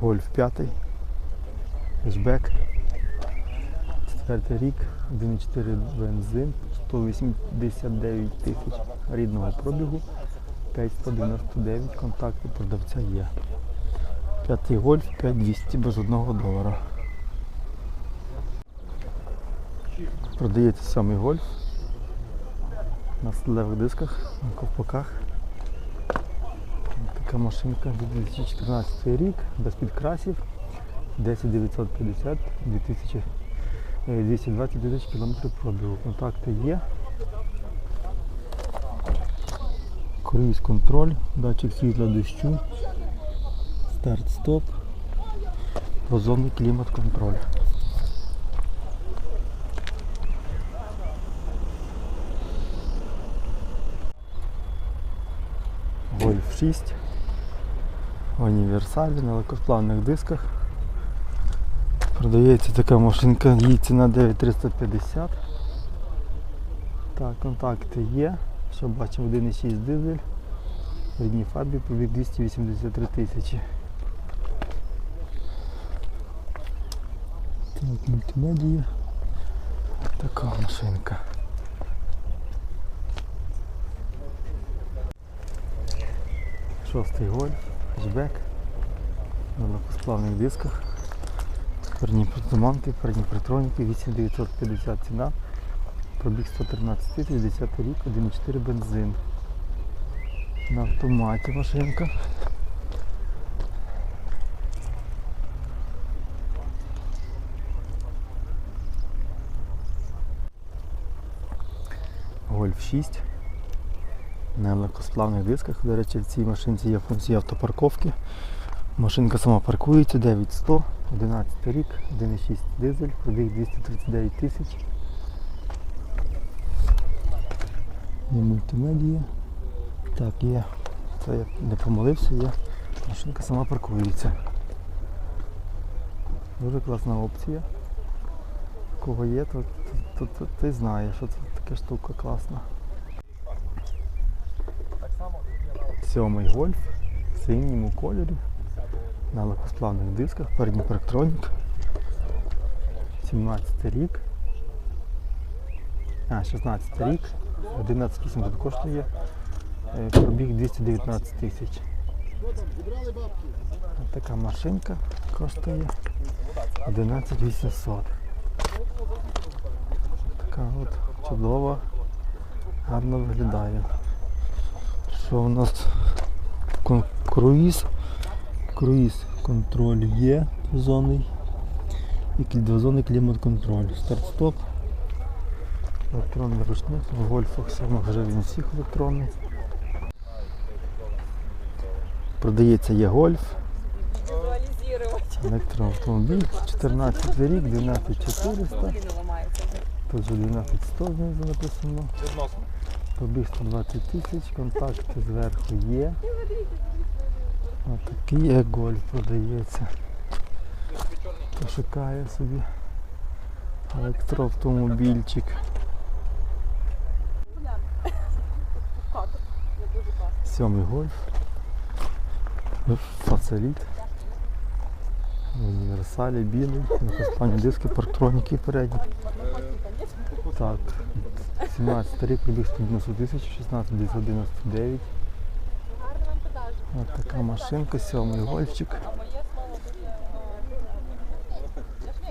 Гольф 5. Хешбек. Четвертий рік, 1,4 бензин, 189 тисяч рідного пробігу, 5199 контактів продавця є. П'ятий гольф 5200 без одного долара. Продається сьомий гольф на сталевих дисках, на ковпаках. Така машинка 2014 рік, без підкрасів, 10950, 2000, е, 220 тисяч кілометрів пробігу. Контакти є. Круїз контроль, датчик світла дощу, старт-стоп, двозонний клімат контроль. Гольф 6 в універсалі на легкосплавних дисках. Продається така машинка, її ціна 9350. Так, контакти є. Що бачимо 1,6 дизель. В рідній фарбі пробіг 283 тисячі. Так, мультимедія. Така машинка. Шостий гольф, хетчбек на легкосплавних дисках. Передні притуманки, передні притроніки, 8950 ціна. Пробіг 113 тисяч, 10 рік, 1,4 бензин. На автоматі машинка. Гольф 6 на легкосплавних дисках. До речі, в цій машинці є функція автопарковки. Машинка сама паркується 9100, 11 рік, 1,6 дизель, пробіг 239 тисяч. Є мультимедія. Так, є. Це я не помилився, є. Машинка сама паркується. Дуже класна опція. Кого є, то, то, то, то ти знаєш, що це така штука класна. Сьомий гольф в синьому кольорі на легкосплавних дисках, передній парктронік. 17 рік. А, 16 рік. 11 800 коштує. Е, Пробіг 219 тисяч. Така машинка коштує 11 800. Така от чудова, гарно виглядає. Що у нас Кон- круїз? Круїз контроль є двозонний. І двозонний клімат контроль. Старт-стоп. Електронний ручник. В гольфах саме вже він всіх електронний. Продається є гольф. Електроавтомобіль. 14 рік, 12400. Блин. Тут вже 12100 знизу написано. Пробіг 120 тисяч, контакти зверху є. Ось такий гольф продається. Хто шукає собі електроавтомобільчик. Сьомий гольф. Фацеліт. Універсалі білий. Останні диски, парктроніки передні. Так. 17 рік пробіг 190 тисяч, 16 999. Гарно. Ось така машинка, сьомий гольфчик.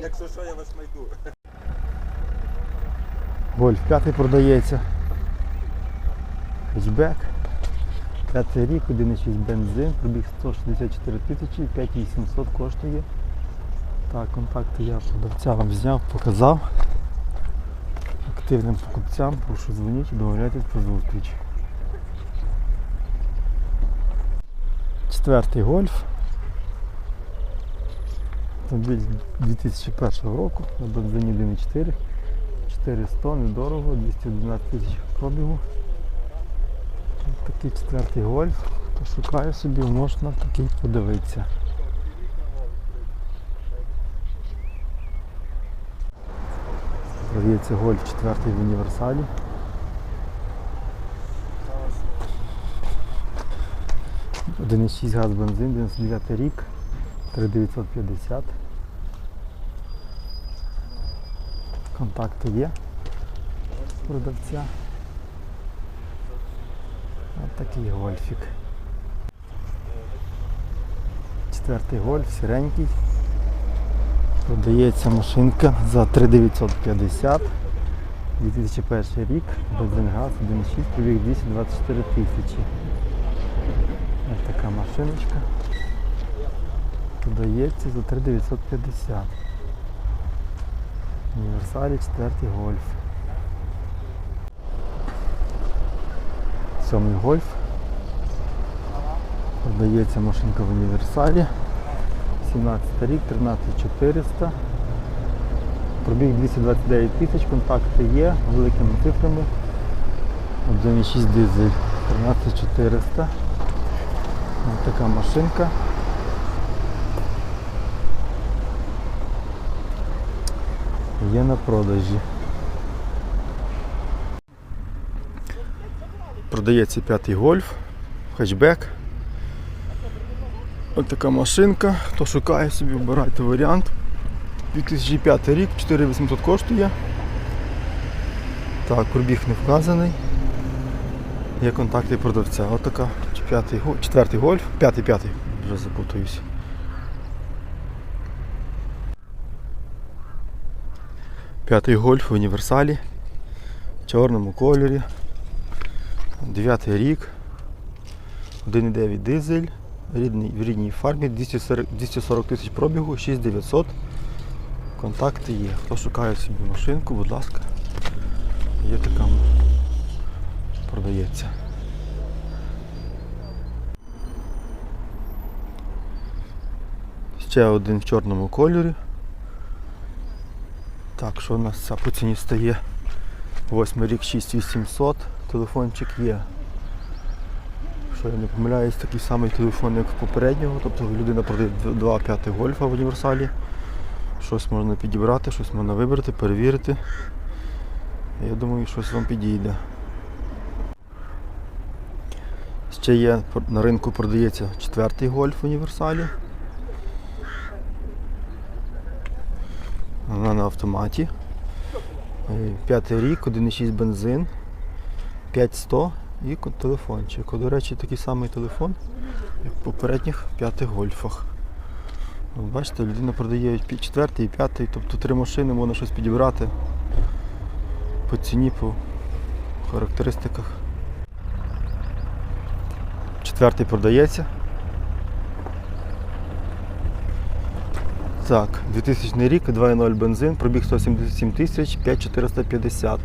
Якщо що, я вас знайду. Гольф п'ятий продається. Хетчбек. П'ятий рік, 1,6 бензин, пробіг 164 тисячі, 5800 коштує. Так, контакти я продавця вам зняв, показав. Активним покупцям прошу дзвоніть, домовляйтесь про зустріч. Четвертий гольф. Автомобіль 2001 року на бензині 1,4. 400, недорого, 211 тисяч пробігу. Такий четвертий гольф. Хто шукає собі, можна такий подивитися. Продається гольф четвертий в універсалі. Один 1,6 газ бензин, 99 рік. 3950. Контакти є продавця. Ось такий гольфік. Четвертий гольф, сіренький. Продається машинка за 3950. 2001 рік, бензин-газ 1.6, пробіг 224 тисячі. Ось така машиночка. Продається за 3950. Універсалі 4 гольф. Сьомий гольф. Продається машинка в універсалі. 17 рік, 13400. Пробіг 229 тисяч, контакти є, великими цифрами. 1,6 дизель 13400. Ось така машинка. Є на продажі. Продається п'ятий гольф, хетчбек. Ось така машинка. Хто шукає собі, обирайте варіант. 2005 рік, 4800 коштує. Так, пробіг не вказаний. Є контакти продавця. Ось така четвертий гольф, п'ятий, п'ятий, вже запутаюсь. П'ятий гольф в універсалі, в чорному кольорі. Дев'ятий рік. 1,9 дизель, рідний, в рідній фарбі, 240 240 тисяч пробігу, 6900. Контакти є. Хто шукає собі машинку, будь ласка. Є така продається. Ще один в чорному кольорі. Так, що у нас по ціні стає? Восьмий рік 6800. Телефончик є. Якщо я не помиляюсь, такий самий телефон, як попереднього. Тобто людина продає 2,5 гольфа в універсалі. Щось можна підібрати, щось можна вибрати, перевірити. Я думаю, щось вам підійде. Ще є на ринку продається четвертий гольф в універсалі. Вона на автоматі. Е, П'ятий рік, 1,6 бензин, 5100 і телефончик. До речі, такий самий телефон, як в попередніх п'ятих гольфах. Бачите, людина продає четвертий і п'ятий, тобто три машини можна щось підібрати по ціні, по характеристиках. Четвертий продається. Так, 2000 рік, 2.0 бензин, пробіг 177 тисяч, 5450.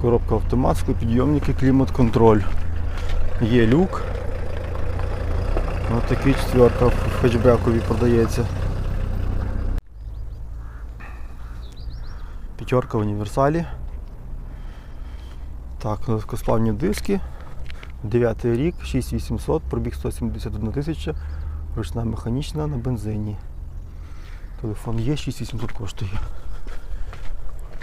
Коробка автомат, підйомники, клімат-контроль. Є люк. Ось такий четверка в хетчбекові продається. П'ятерка в універсалі. Так, легкосплавні диски. 9 рік, 6800, пробіг 171 тисяча, ручна механічна на бензині. Телефон є, 6800 коштує.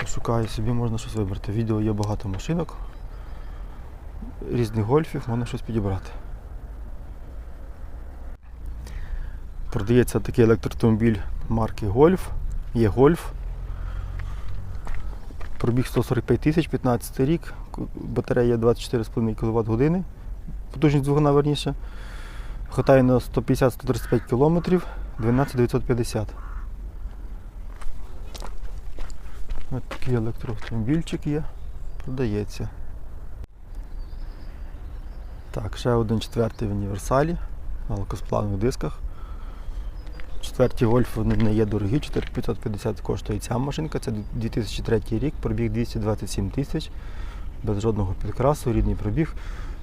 Шукаю собі, можна щось вибрати. Відео є багато машинок, різних гольфів, можна щось підібрати. Продається такий електроавтомобіль марки Гольф. Є Гольф. Пробіг 145 тисяч, 15 рік, батарея 24,5 кВт години, потужність двигуна верніше. Хватає на 150-135 км, 12950. Ось такий електроавтомобільчик є, продається. Так, ще один четвертий в універсалі на легкосплавних дисках. Четверті гольфи вони не є дорогі, 4550 коштує ця машинка, це 2003 рік, пробіг 227 тисяч, без жодного підкрасу, рідний пробіг,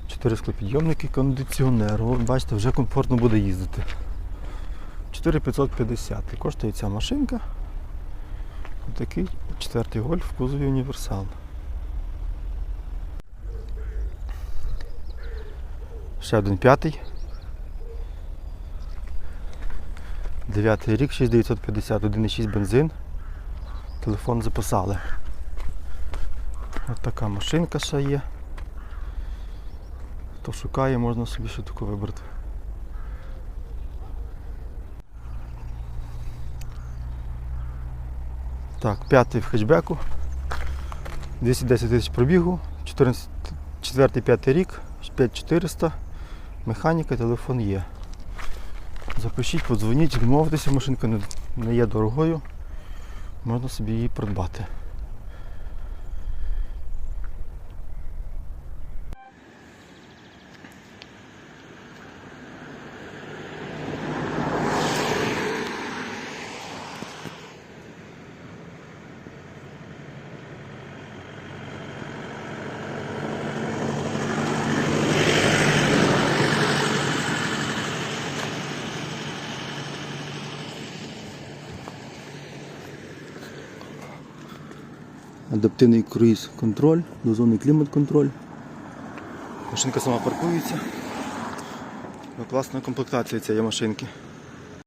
4 склопідйомники, кондиціонер. Бачите, вже комфортно буде їздити. 4550 коштує ця машинка. Такий четвертий гольф в кузові один п'ятий. Дев'ятий рік, 6950, 1,6 бензин. Телефон записали. Ось така машинка ще є. Хто шукає, можна собі ще таку вибрати. Так, п'ятий в хетчбеку. 210 тисяч пробігу, 14, 4-5 рік, 5400. Механіка, телефон є. Запишіть, подзвоніть, відмовитися, машинка не, не є дорогою. Можна собі її придбати. Адаптивний круїз контроль, дозонний клімат контроль. Машинка сама паркується. Класна комплектація цієї машинки.